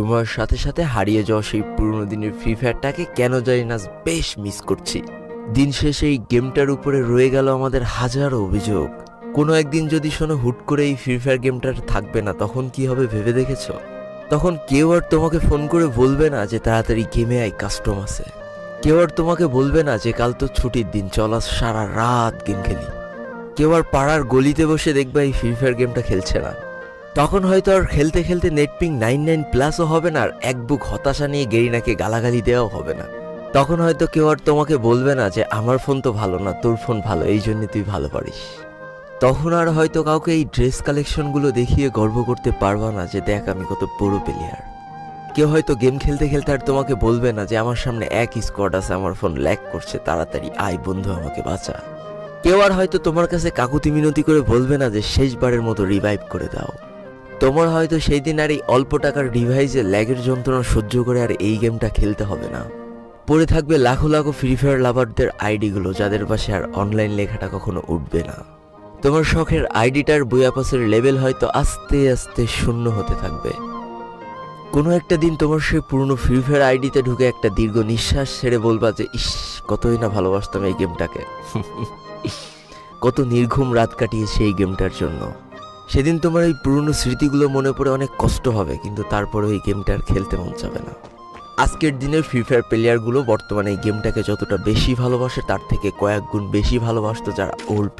সময়ের সাথে সাথে হারিয়ে যাওয়া সেই পুরনো দিনের ফ্রি ফায়ারটাকে কেন জানি না বেশ মিস করছি। দিন শেষে এই গেমটার উপরে রয়ে গেল আমাদের হাজারো অভিযোগ। কোনো একদিন যদি শোনো হুট করে এই ফ্রি ফায়ার গেমটার থাকবে না, তখন কি হবে ভেবে দেখেছ? তখন কেউ আর তোমাকে ফোন করে বলবে না যে তাড়াতাড়ি গেমে আই কাস্টম আছে। কেউ আর তোমাকে বলবে না যে কাল তো ছুটির দিন, চল সারা রাত গেম খেলি। কেউ আর পাড়ার গলিতে বসে দেখবে এই ফ্রি ফায়ার গেমটা খেলছে না। তখন হয়তো আর খেলতে খেলতে নেটপিং নাইন নাইন প্লাসও হবে না আর এক বুক হতাশা নিয়ে গেরিনাকে গালাগালি দেওয়াও হবে না। তখন হয়তো কেউ আর তোমাকে বলবে না যে, আমার ফোন তো ভালো না, তোর ফোন ভালো, এই জন্য তুই ভালো পারিস। তখন আর হয়তো কাউকে এই ড্রেস কালেকশনগুলো দেখিয়ে গর্ব করতে পারবা না যে, দেখ, আমি কত বড় প্লেয়ার কেউ হয়তো গেম খেলতে খেলতে আর তোমাকে বলবে না যে, আমার সামনে এক স্কোয়াড আছে, আমার ফোন ল্যাক করছে, তাড়াতাড়ি আয়, বন্ধু, আমাকে বাঁচা। কেউ আর হয়তো তোমার কাছে কাকুতি মিনতি করে বলবে না যে, শেষবারের মতো রিভাইভ করে দাও। তোমার হয়তো সেই দিন আর এই অল্প টাকার ডিভাইসে ল্যাগের যন্ত্রণা সহ্য করে আর এই গেমটা খেলতে হবে না। পড়ে থাকবে লাখো লাখো ফ্রি ফায়ার লাভারদের আইডিগুলো যাদের পাশে আর অনলাইন লেখাটা কখনো উঠবে না। তোমার শখের আইডিটার বইয়াপাসের লেভেল হয়তো আস্তে আস্তে শূন্য হতে থাকবে। কোনো একটা দিন তোমার সেই পুরনো ফ্রি ফায়ার আইডিতে ঢুকে একটা দীর্ঘ নিঃশ্বাস ছেড়ে বলবা যে, ইস, কতই না ভালোবাসতাম এই গেমটাকে কত নির্ঘুম রাত কাটিয়েছে এই গেমটার জন্য। সেদিন তোমার এই পুরনো স্মৃতিগুলো মনে পড়ে অনেক কষ্ট হবে, কিন্তু তারপরে এই গেমটা আর খেলতে মন যাবে না। আজকের দিনে ফ্রি ফায়ার প্লেয়ারগুলো বর্তমানে এই গেমটাকে যতটা বেশি ভালোবাসে, তার থেকে কয়েক গুণ বেশি ভালোবাসতো যারা ওল্ড